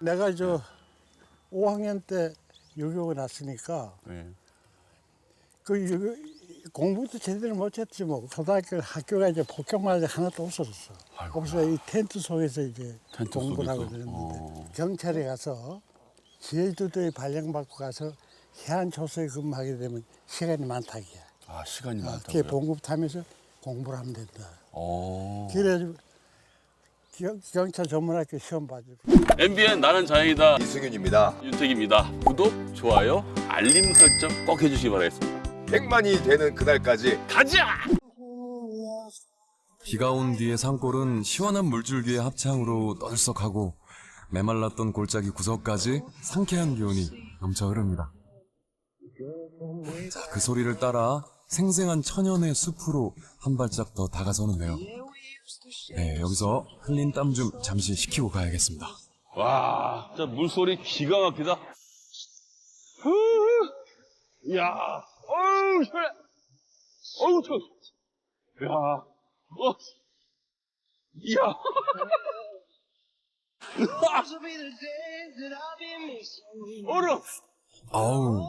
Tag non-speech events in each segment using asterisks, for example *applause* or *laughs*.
내가 저 5학년 때 유교가 났으니까 네. 그 유교, 공부도 제대로 못했지 뭐 고등학교 학교가 이제 복격마다 하나도 없어졌어. 거기서 이 텐트 속에서 이제 텐트 공부를 하고 속에서. 그랬는데 어. 경찰에 가서 제주도에 발령받고 가서 해안 조서에 근무하게 되면 시간이 많다기야. 아 시간이 그게 많다고요? 봉급 타면서 공부를 하면 된다. 어. 그래가지고 경- 경찰 전문학교 시험 봐주고 MBN 나는 자연이다 이승윤입니다. 윤택입니다. 구독, 좋아요, 알림 설정 꼭 해주시기 바라겠습니다. 100만이 되는 그날까지 가자! 비가 온 뒤의 산골은 시원한 물줄기의 합창으로 떠들썩하고 메말랐던 골짜기 구석까지 상쾌한 기운이 넘쳐 흐릅니다. 자, 그 소리를 따라 생생한 천연의 숲으로 한 발짝 더 다가서는데요. 네, 여기서 흘린 땀 좀 잠시 식히고 가야겠습니다. 와, 진짜 물소리 기가 막히다. 후, 야, 어우, 시원해. 어우, 저, 야, 어, 이야. 얼음. *laughs* 아우,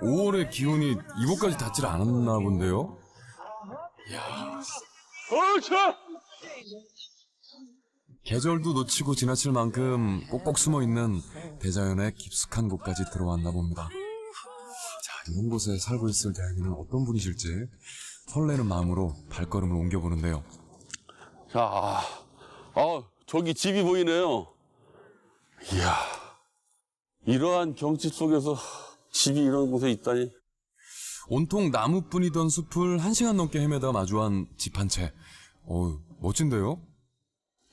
5월의 기운이 이곳까지 닿질 않았나 본데요? 어우, 저. 계절도 놓치고 지나칠 만큼 꼭꼭 숨어 있는 대자연의 깊숙한 곳까지 들어왔나 봅니다. 자, 이런 곳에 살고 있을 대학인은 어떤 분이실지 설레는 마음으로 발걸음을 옮겨보는데요. 자, 아, 저기 집이 보이네요. 이야, 이러한 경치 속에서 집이 이런 곳에 있다니. 온통 나무뿐이던 숲을 한 시간 넘게 헤매다 마주한 집 한 채. 어우, 멋진데요?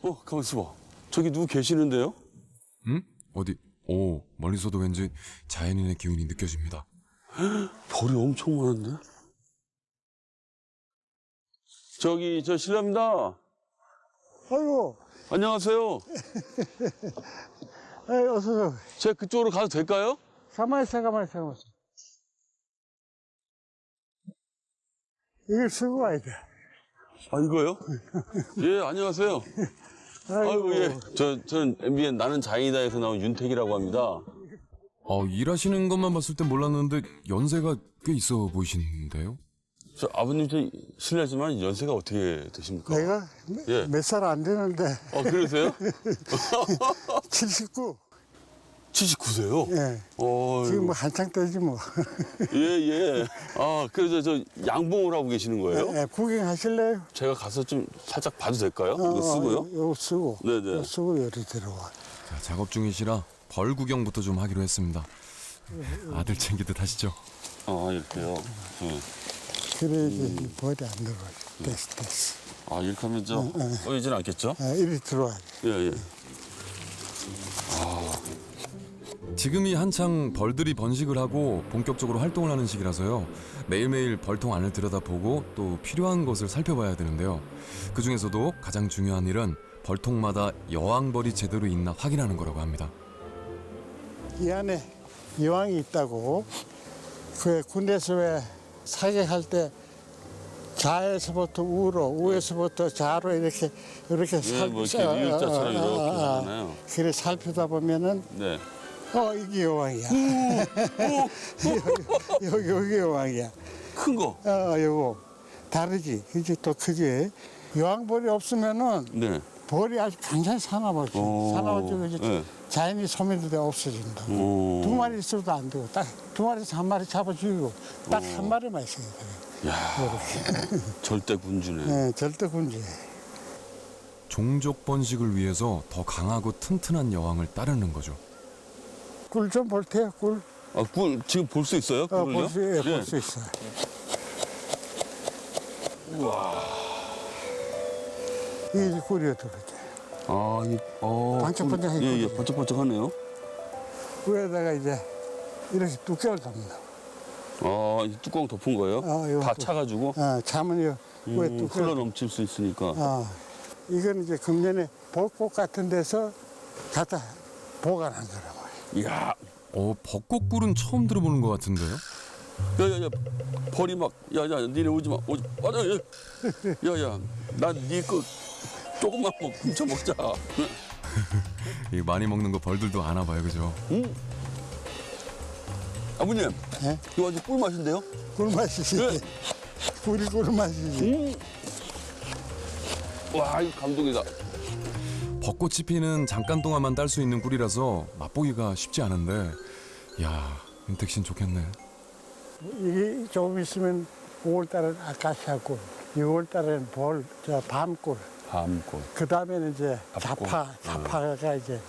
어, 가만 있어봐. 저기 누구 계시는데요? 응? 어디? 오, 멀리서도 왠지 자연인의 기운이 느껴집니다. *gasps* 벌이 엄청 많은데? 저기, 저 실례합니다. 아이고 안녕하세요. 에이, 어서 서 제가 그쪽으로 가도 될까요? 가만히 있어 가만히 있어 가만히 있어 이걸 쓰고 와야 돼 아, 이거요? *laughs* 예, 안녕하세요. 아이고, 예. 저, 저는 MBN 나는 자연이다에서 나온 윤택이라고 합니다. 어, 일하시는 것만 봤을 땐 몰랐는데 연세가 꽤 있어 보이시는데요? 저 아버님 저 실례지만 연세가 어떻게 되십니까? 내가 예. 몇 살 안 되는데 어 그러세요? *laughs* 79 79세요? 예. 어, 지금 뭐 한창 때지 뭐 예, 예. 아, 그래서 저 양봉을 하고 계시는 거예요? 예, 구경하실래요? 제가 가서 좀 살짝 봐도 될까요? 어, 이거 쓰고요? 어, 이거 쓰고 네네. 이거 쓰고 여기 들어와 자, 작업 중이시라 벌 구경부터 좀 하기로 했습니다. 아들 챙기듯 하시죠. 아, 이렇게요. 예. 그래야지 이 벌이 안 들어와 됐어 됐어 아, 이렇게 하면 저 보이진 않겠죠? 아, 이리 들어와 예, 예. 지금이 한창 벌들이 번식을 하고 본격적으로 활동을 하는 시기라서요. 매일매일 벌통 안을 들여다보고 또 필요한 것을 살펴봐야 되는데요. 그 중에서도 가장 중요한 일은 벌통마다 여왕벌이 제대로 있나 확인하는 거라고 합니다. 이 안에 여왕이 있다고 그 군대에서 왜 사격할 때 좌에서부터 우로 우에서부터 좌로 이렇게 이렇게 예, 뭐 이렇게 U자처럼 이렇게 하잖아요. 그래 살피다 보면은 네. 어 이게 여왕이야 *laughs* 여기, 여기 여왕이야 큰 거. 어 요거 다르지 이제 또 크지 여왕벌이 없으면은 네. 벌이 아주 굉장히 사나워져 오, 사나워지고 이제 네. 자연이 소멸돼 없어진다 오. 두 마리 있어도 안 되고 딱 두 마리에서 한 마리 잡아 죽이고 딱 한 마리만 있어야 돼. 야, *laughs* 절대 군주네. 예, 절대 군지. 종족 번식을 위해서 더 강하고 튼튼한 여왕을 따르는 거죠. 꿀 좀 볼 테요, 꿀. 아, 꿀 지금 볼 수 있어요? 어, 꿀을요? 볼 수, 예, 예. 볼수 있어. 이게 꿀이었다 그러지. 아, 이, 어. 반짝반짝 예, 예, 했거든요. 반짝반짝하네요. 위에다가 이제 이렇게 두께를 담는다. 아, 이 뚜껑 덮은 거예요? 아, 이거 다 또- 차가지고 어, 자면 요 위에 음, 두께. 흘러 넘칠 수 있으니까. 어, 이건 이제 금년에 벚꽃 같은 데서 갖다 보관한 말 이야. 어, 벚꽃꿀은 처음 들어보는 것 같은데요? 야야야, 벌이 막, 야야, 니네 오지 마, 오지, 맞아, 야야, 난니거 조금만 먹, 훔쳐 먹자. *laughs* 이 많이 먹는 거 벌들도 아나 봐요, 그죠? 아버님, 예? 이거 아주 꿀맛인데요? 꿀맛이지. 네. *laughs* 꿀이 꿀맛이지. 와, 이거 감동이다. 벚꽃이 피는 잠깐 동안만 딸 수 있는 꿀이라서 맛보기가 쉽지 않은데, 야, 윤택 씨는 좋겠네. 이게 조금 있으면 5월달은 아카시아 꿀, 6월달은 볼, 저 밤꿀. 밤꽃. 그 다음에는 이제 잡고. 자파, 자파가 이제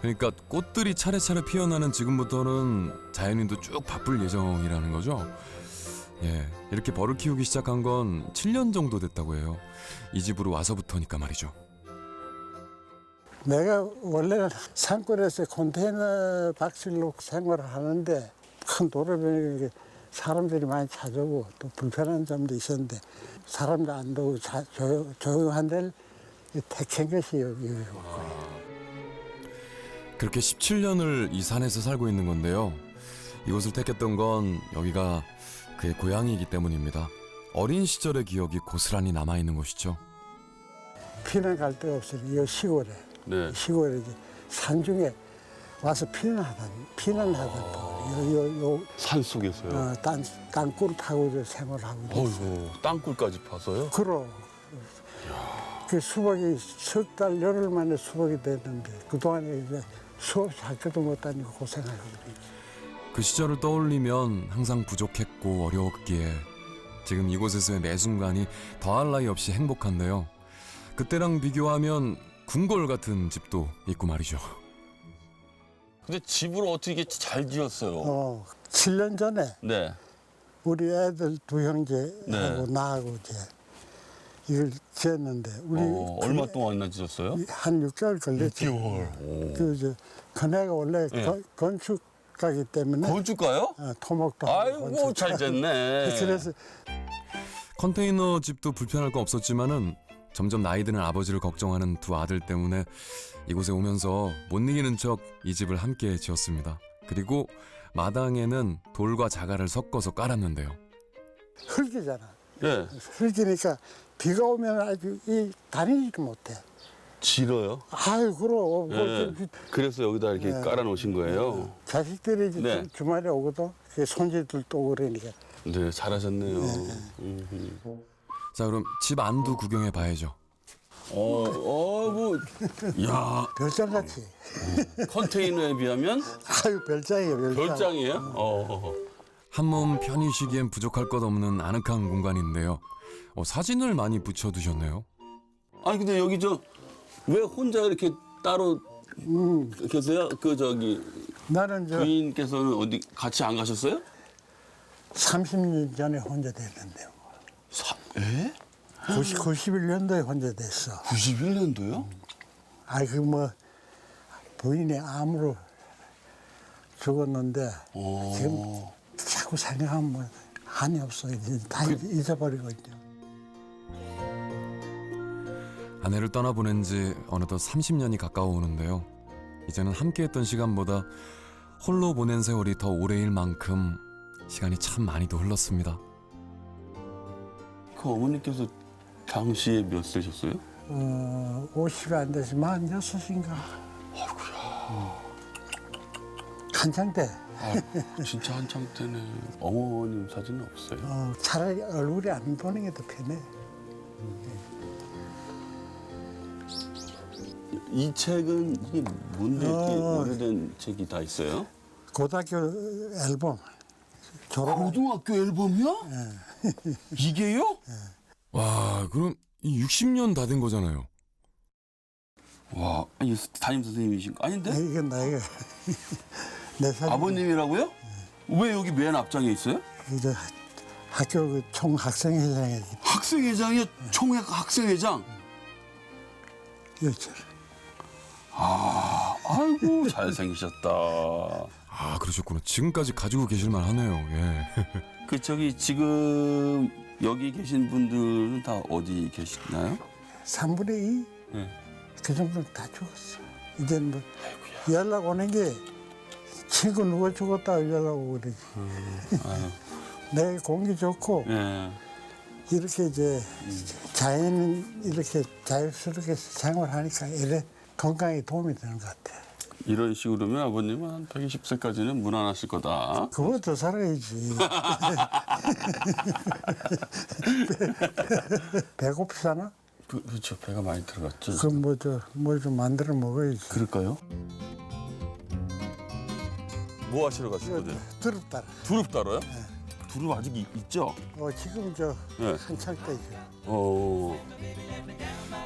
그러니까 꽃들이 차례차례 피어나는 지금부터는 자연인도 쭉 바쁠 예정이라는 거죠. 예, 이렇게 벌을 키우기 시작한 건 7년 정도 됐다고 해요. 이 집으로 와서부터니까 말이죠. 내가 원래는 산골에서 컨테이너 박스로 생활을 하는데 큰 도로변에 사람들이 많이 찾아오고 또 불편한 점도 있었는데 사람도 안 오고 자- 조용, 조용한 데를 택한 것이 여기고 그렇게 17년을 이 산에서 살고 있는 건데요. 이곳을 택했던 건 여기가 그의 고향이기 때문입니다. 어린 시절의 기억이 고스란히 남아 있는 곳이죠. 피난 갈 데가 없으니 이 시골에 네. 시골에 이제 산중에 와서 피난하던 피난하던 요, 요, 요 산 속에서요. 어, 땅, 땅굴 파고 생활하고 있어요. 어이구, 땅굴까지 파서요? 그럼 그 수박이 석 달 열흘 만에 수박이 됐는데 그 동안에 이제 수업 학교도 못 다니고 고생하고 그랬지. 그 시절을 떠올리면 항상 부족했고 어려웠기에 지금 이곳에서의 매 순간이 더할 나위 없이 행복한데요. 그때랑 비교하면 궁궐 같은 집도 있고 말이죠. 근데 집을 어떻게 잘 지었어요? 어, 7년 전에 네. 우리 애들 두 형제하고 네. 나하고 이제 이걸 지었는데 우리 어, 그- 얼마 동안이나 지었어요? 한 6개월 걸렸지. 오. 그 이제 큰애가 원래 네. 건- 건축가기 때문에 건축가요? 어, 토목도 하고 아이고, 건축. 잘 됐네. *laughs* 그래서 컨테이너 집도 불편할 거 없었지만은 점점 나이 드는 아버지를 걱정하는 두 아들 때문에 이곳에 오면서 못 이기는 척 이 집을 함께 지었습니다. 그리고 마당에는 돌과 자갈을 섞어서 깔았는데요. 흙이잖아. 네. 흙이니까 비가 오면 아주 이 다니지도 못해. 지러요? 아유 그럼 네. 그 그래서 여기다 이렇게 네. 깔아 놓으신 거예요? 자식들이 이제 네. 주- 주말에 오거든. 그 손주들도 오고 그러니까 네, 잘하셨네요. 음흠. 자 그럼 집 안도 구경해 봐야죠. 어, 어, 뭐, 야, 별장 같이. 컨테이너에 비하면 아유 별장이에요 별장. 별장이에요? 어. 한몸 편히 쉬기엔 부족할 것 없는 아늑한 공간인데요. 어, 사진을 많이 붙여두셨네요. 아니 근데 여기 저 왜 혼자 이렇게 따로 음, 계세요? 그 저기 나는 저 부인께서는 어디 같이 안 가셨어요? 30년 전에 혼자 됐는데 사, 에? 90, 91년도에 혼자 됐어. 91년도요? 아이 그뭐 부인이 암으로 죽었는데 어. 지금 자꾸 생각하면 뭐 한이 없어 이제 다 잊어버리고 있죠. 아내를 떠나보낸 지 어느덧 30년이 가까워오는데요. 이제는 함께했던 시간보다 홀로 보낸 세월이 더 오래일 만큼 시간이 참 많이도 흘렀습니다. 그 어머니께서 당시에 몇 세셨어요? 어, 50이 안 돼서 46인가. 한창 때 아, 진짜 한창 때는 어머님 사진은 없어요. 어, 차라리 얼굴이 안 보는 게 더 편해. 이 책은 이게 뭔데 이렇게 어. 오래된 책이 다 있어요? 고등학교 앨범 졸업 고등학교 앨범이요? *laughs* 이게요? 와, 그럼 이 60년 다 된 거잖아요. 와, 아니 담임 선생님이신 거 아닌데? 이건 나이가 *laughs* 내 사진 아버님이라고요? 왜 여기 맨 앞장에 있어요? 이제 학교 그 총학생회장에 학생회장이요? 총회 학생회장? 이었죠. 아이고 잘생기셨다. 아, 그러셨구나. 지금까지 가지고 계실만 하네요. 예. *laughs* 그 저기 지금 여기 계신 분들은 다 어디 계시나요? 3분의 2? 네. 그 정도는 다 죽었어. 이제는 뭐 연락 오는 게 친구 누가 죽었다 연락 오고 그러지. 아유, *laughs* 내 공기 좋고 예. 이렇게 이제 자연 이렇게 자유스럽게 생활하니까 이래 건강에 도움이 되는 것 같아. 이런 식으로면 아버님은 한 120세까지는 무난하실 거다. 그거 더 살아야지. *laughs* 배고프잖아? 그, 그렇죠. 배가 많이 들어갔죠. 그럼 뭐, 저, 뭘 좀 만들어 먹어야지. 그럴까요? 뭐 하시러 가실 거죠? 두릅다. 두릅 따러요? 두릅 아직 이- 있죠? 어, 지금 저 네. 한창 때죠. 어.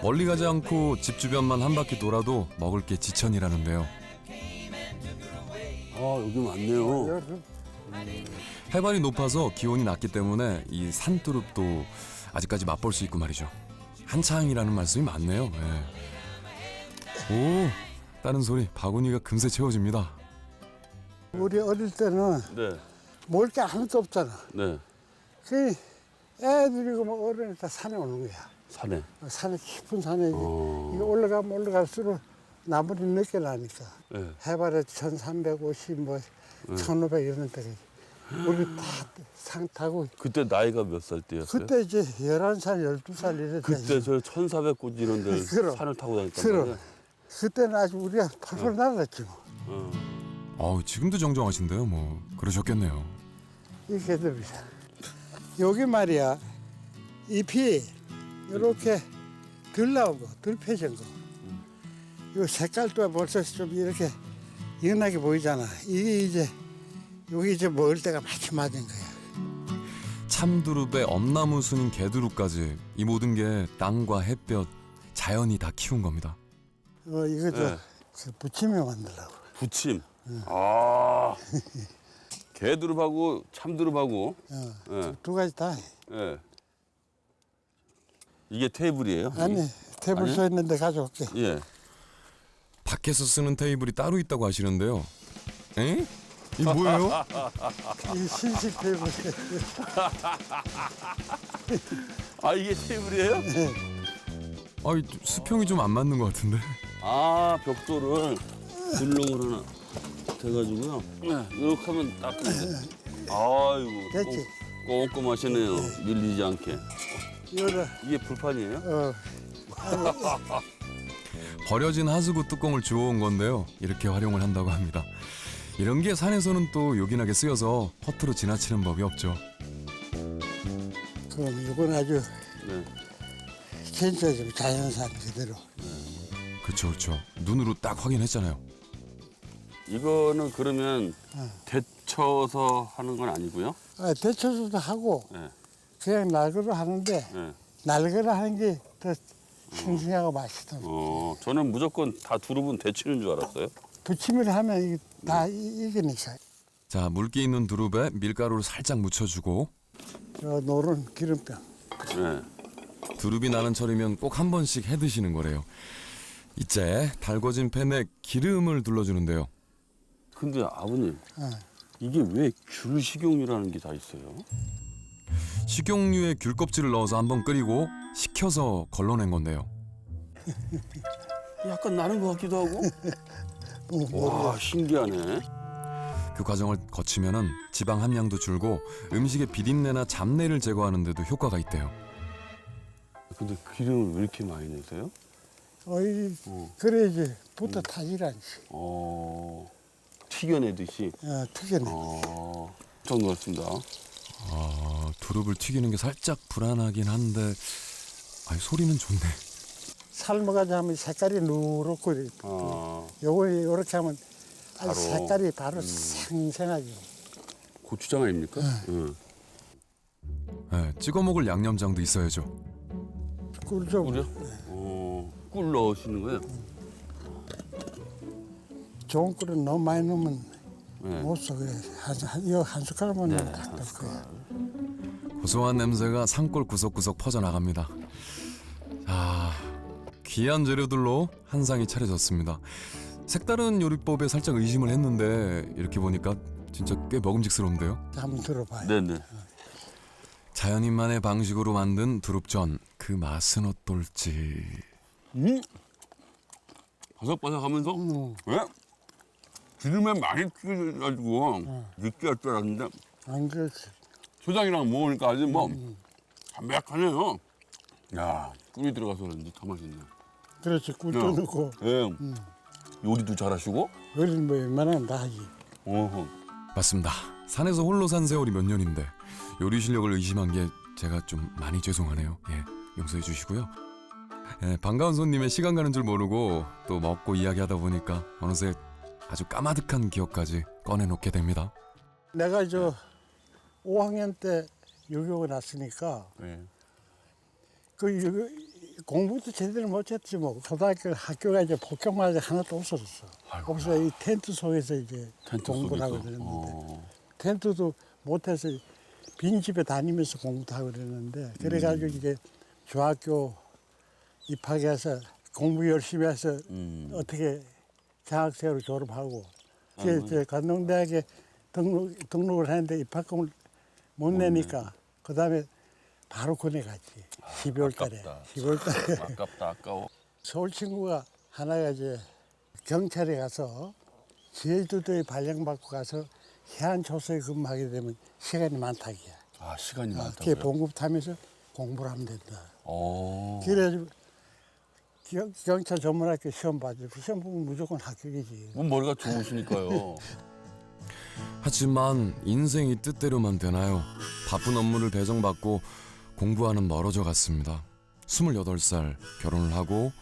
멀리 가지 않고 집 주변만 한 바퀴 돌아도 먹을 게 지천이라는데요. 아 여기 많네요. 해발이 높아서 기온이 낮기 때문에 이 산두릅도 아직까지 맛볼 수 있고 말이죠. 한창이라는 말씀이 많네요. 예. 오, 다른 소리 바구니가 금세 채워집니다. 우리 어릴 때는 네. 먹을 게 아무것도 없잖아. 네. 그 애들이고 뭐 어른이 다 산에 오는 거야. 산에. 산에 깊은 산에 어. 이거 올라가면 올라갈수록 나물이 늦게 나니까 네. 해발에 1350, 뭐 1500 이런 데가 우리 다 상 타고 그때 나이가 몇 살 때였어요? 그때 이제 11살, 12살 이럴 때 그때 저 1400꽃 이런 데 *laughs* 그럼. 산을 타고 다녔단 그럼. 말이에요. 그때는 아주 우리가 펄펄 날았지 뭐. 어. 어우, 지금도 정정하신데요. 뭐 그러셨겠네요. 이 개들이야. 여기 말이야 잎이 이렇게 덜 나온 거, 덜 펴진 거. 이 색깔도 벌써 좀 이렇게 연하게 보이잖아. 이게 이제 여기 이제 먹을 때가 마치 맞은 거야. 참두릅에 엄나무 순인 개두릅까지 이 모든 게 땅과 햇볕, 자연이 다 키운 겁니다. 어 이거 저 네. 그 부침에 만들라고. 부침. 아. *laughs* 개두릅하고 참두릅하고. 어, 예. 두 가지 다. 해. 예. 이게 테이블이에요? 아니 테이블? 써 있는데 가져올게. 예. 밖에서 쓰는 테이블이 따로 있다고 하시는데요. 에? 이 뭐예요? 이 신식 테이블. 아 이게 테이블이에요? 아, 수평이 좀 안 맞는 것 같은데. 아 벽돌을 줄롱을 하나 돼가지고요. 네, 이렇게 하면 딱. 아이고 됐지? 꼼- 꼼꼼하시네요. 밀리지 않게. 이거를 이게 불판이에요? 어 *laughs* 버려진 하수구 뚜껑을 주워온 건데요. 이렇게 활용을 한다고 합니다. 이런 게 산에서는 또 요긴하게 쓰여서 허투루 지나치는 법이 없죠. 그럼 이건 아주 네. 괜찮죠 자연산 그대로. 그렇죠, 그렇죠. 눈으로 딱 확인했잖아요. 이거는 그러면 어. 데쳐서 하는 건 아니고요? 아, 데쳐서도 하고 네. 그냥 날거로 하는데 네. 날거로 하는 게 더 싱싱하고 맛있더라고. 어, 저는 무조건 다 두릅은 데치는 줄 알았어요. 부침을 하면 이게 다 이- 익으니까. 자, 물기 있는 두릅에 밀가루를 살짝 묻혀주고 저 노른 기름병. 네. 두릅이 나는 철이면 꼭 한 번씩 해 드시는 거래요. 이제 달궈진 팬에 기름을 둘러주는데요. 근데 아버님 어. 이게 왜 귤 식용유라는 게 다 있어요? 식용유에 귤 껍질을 넣어서 한번 끓이고 식혀서 걸러낸 건데요. 약간 나는 것 같기도 하고. *laughs* 와 신기하네. 그 과정을 거치면은 지방 함량도 줄고 음식의 비린내나 잡내를 제거하는 데도 효과가 있대요. 근데 기름을 왜 이렇게 많이 내세요? 어이, 어. 그래야지 부터 타질 않지. 어 튀겨내듯이. 어, 튀겨내. 어, 좀 넣었습니다. 아, 두릅을 튀기는 게 살짝 불안하긴 한데 아이 소리는 좋네. 삶아가지고 하면 색깔이 누렇고. 아, 요거 이렇게 하면 아주 바로. 색깔이 바로 생생하죠. 고추장 아닙니까? 응. 예, 찍어 먹을 양념장도 있어야죠. 꿀좀 꿀이요? 어, 꿀 넣으시는 거예요? 좋은 꿀은 너무 많이 넣으면 네. 못 써. 그래. 한, 한, 이거 한 숟갈만 다될 거야. 고소한 냄새가 산골 구석구석 퍼져나갑니다. 아, 귀한 재료들로 한 상이 차려졌습니다. 색다른 요리법에 살짝 의심을 했는데 이렇게 보니까 진짜 꽤 먹음직스러운데요. 한번 들어봐요. 네네. 자연인만의 방식으로 만든 두릅전 그 맛은 어떨지. 음? 바삭바삭하면서 음. 왜? 기름에 많이 튀겨가지고 느끼할 줄 알았는데 안 그렇지. 초장이랑 먹으니까 아주 뭐 담백하네요. 야 꿀이 들어가서 그런지 더 맛있네. 그렇지 꿀도 네. 넣고 예. 요리도 잘하시고? 어린 뭐 웬만하면 다 하지. 어허. 맞습니다. 산에서 홀로 산 세월이 몇 년인데 요리 실력을 의심한 게 제가 좀 많이 죄송하네요. 예, 용서해 주시고요. 예, 반가운 손님의 시간 가는 줄 모르고 또 먹고 이야기하다 보니까 어느새 아주 까마득한 기억까지 꺼내놓게 됩니다. 내가 저 5학년 때 유교가 났으니까 예. 그 유교, 공부도 제대로 못했지 뭐 고등학교 학교가 이제 폭격맞이 하나도 없어졌어. 아이고. 없어 이 텐트 속에서 이제 텐트 공부를 속에서. 하고 그랬는데 어. 텐트도 못해서 빈 집에 다니면서 공부도 하고 그랬는데 그래가지고 이제 중학교 입학해서 공부 열심히 해서 음. 어떻게 장학생으로 졸업하고 이제 아이고. 저 관동대학에 등록 등록을 했는데 입학금을 못 내니까 그 다음에 바로 군에 갔지 12월 달에 아깝다. 12월 달에 아깝다 아까워. 서울 친구가 하나가 이제 경찰에 가서 제주도에 발령받고 가서 해안 조서에 근무하게 되면 시간이 많다기야. 아 시간이 그게 많다고요? 봉급 타면서 공부를 하면 된다. 어. 그래가지고 경- 경찰 전문학교 시험 봐줘. 시험 보면 무조건 합격이지. 뭐 머리가 좋으시니까요. *laughs* 하지만 인생이 뜻대로만 되나요? 바쁜 업무를 배정받고 공부하는 멀어져 갔습니다. 28살 결혼을 하고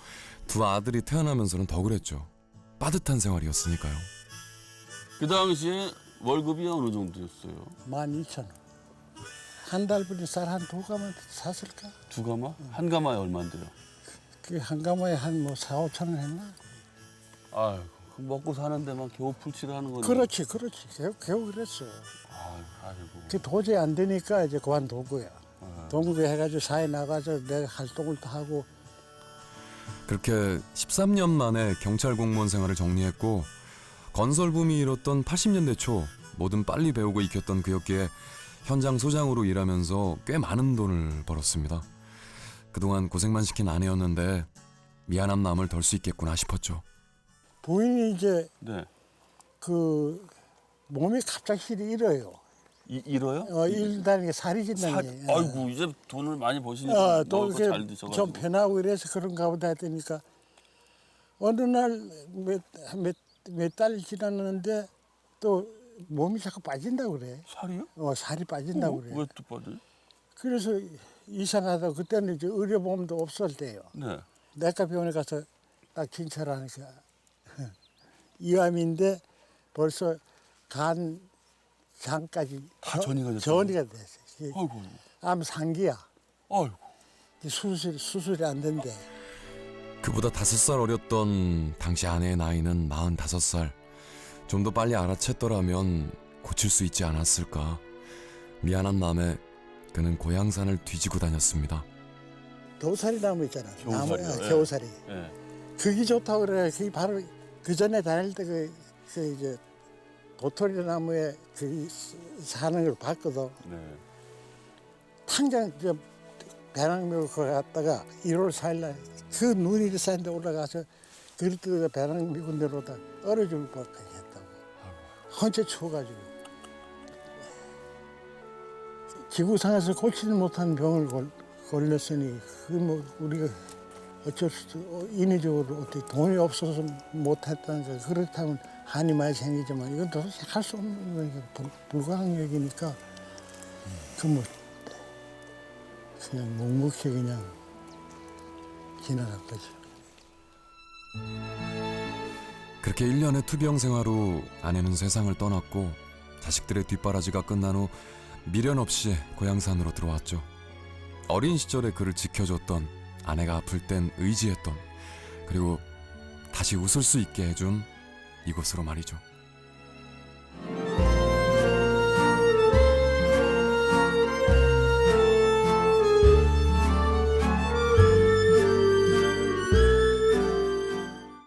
두 아들이 태어나면서는 더 그랬죠. 빠듯한 생활이었으니까요. 그 당시에 월급이 어느 정도였어요? 12,000원. 한 달분에 쌀한 두 가마 샀을까? 두 가마? 한 가마에 얼마인데요? 그 한 가마에 한뭐 4, 5천 원 했나? 아유 먹고 사는 데만 겨우 풀칠을 하는 거죠. 그렇지, 그렇지. 겨우, 겨우 그랬어. 아유, 아이고. 그 도저히 안 되니까 이제 그만두고요. 아. 동구에 해가지고 사회 나가서 내가 활동을 다 하고 그렇게 13년 만에 경찰 공무원 생활을 정리했고 건설 붐이 일었던 80년대 초 뭐든 빨리 배우고 익혔던 그였기에 현장 소장으로 일하면서 꽤 많은 돈을 벌었습니다. 그동안 고생만 시킨 아내였는데 미안한 마음을 덜 수 있겠구나 싶었죠. 부인이 이제 네. 그 몸이 갑작스레 잃어요. 이, 잃어요? 어, 일다는 게 살이 사, 진다니. 아이고 이제 돈을 많이 버시니까 어, 또 먹을 이렇게 거잘 드셔가지고. 좀 편하고 이래서 그런가 보다 했더니까 어느 날몇몇 달 지났는데 또 몸이 자꾸 빠진다고 그래. 살이요? 어, 살이 빠진다고 그래. 왜 또 빠져요? 그래서 이상하다. 그때는 이제 의료보험도 없을 때요. 네. 내과 병원에 가서 딱 진찰하니까 *laughs* 이암인데 벌써 간 장까지 다 전이가 됐어요? 전이가 됐어. 요 아이고. 암 상기야. 아이고. 수술 수술이 안 된대. 그보다 다섯 살 어렸던 당시 아내의 나이는 45살. 좀 더 빨리 알아챘더라면 고칠 수 있지 않았을까. 미안한 마음에 그는 고향산을 뒤지고 다녔습니다. 도사리 나무 있잖아. 겨우살이요, 나무, 예. 겨우살이. 예. 그게 좋다고 그래. 그게 바로 그 전에 다닐 때그그 이제 도토리 나무에 그 사는 걸 봤거든. 네. 당장 저 배낭묘 거 갔다가 1월 4일 날 그 눈이 쌓인데 올라가서 그릇도 배낭 미고 내려오다 얼어 죽을 뻔까지 했다고. 헌체 추워가지고. 지구상에서 고치지 못한 병을 걸, 걸렸으니 그뭐 우리가 어쩔 수 없- 인위적으로 어떻게 돈이 없어서 못했다는 거 그렇다면 한이 많이 생기지만 이건 도대체 할 수 없는 거니까 불- 불가능한 얘기니까 그뭐 그냥 묵묵히 그냥 지나간 거죠. 그렇게 1년의 투병 생활 후 아내는 세상을 떠났고 자식들의 뒷바라지가 끝난 후 미련 없이 고향산으로 들어왔죠. 어린 시절에 그를 지켜줬던 아내가 아플 땐 의지했던 그리고 다시 웃을 수 있게 해준 이곳으로 말이죠.